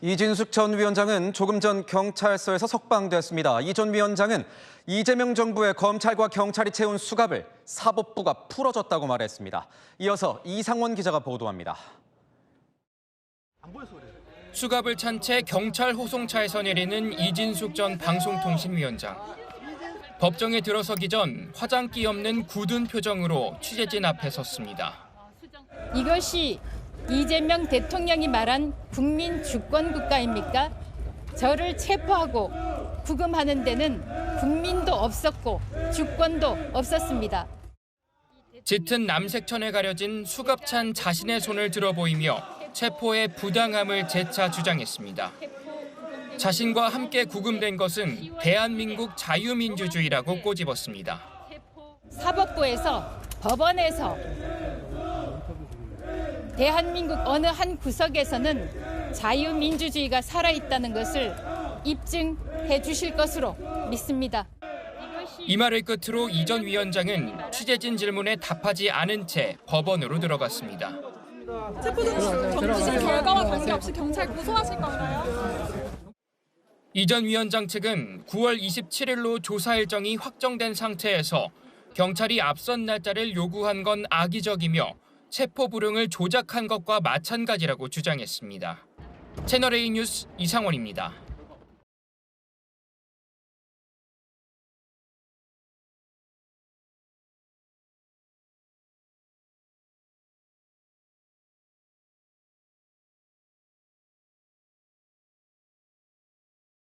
이진숙 전 위원장은 조금 전 경찰서에서 석방됐습니다. 이 전 위원장은 이재명 정부의 검찰과 경찰이 채운 수갑을 사법부가 풀어줬다고 말했습니다. 이어서 이상원 기자가 보도합니다. 수갑을 찬 채 경찰 호송차에서 내리는 이진숙 전 방송통신위원장. 법정에 들어서기 전 화장기 없는 굳은 표정으로 취재진 앞에 섰습니다. 이것이 이재명 대통령이 말한 국민 주권 국가입니까? 저를 체포하고 구금하는 데는 국민도 없었고 주권도 없었습니다. 짙은 남색천에 가려진 수갑찬 자신의 손을 들어 보이며 체포의 부당함을 재차 주장했습니다. 자신과 함께 구금된 것은 대한민국 자유민주주의라고 꼬집었습니다. 사법부에서 법원에서 대한민국 어느 한 구석에서는 자유민주주의가 살아있다는 것을 입증해 주실 것으로 믿습니다. 이 말을 끝으로 이 전 위원장은 취재진 질문에 답하지 않은 채 법원으로 들어갔습니다. 정치적 결과와 관계없이 경찰 고소하실 건가요? 이 전 위원장 측은 9월 27일로 조사 일정이 확정된 상태에서 경찰이 앞선 날짜를 요구한 건 악의적이며 체포 불응을 조작한 것과 마찬가지라고 주장했습니다. 채널A 뉴스 이상원입니다.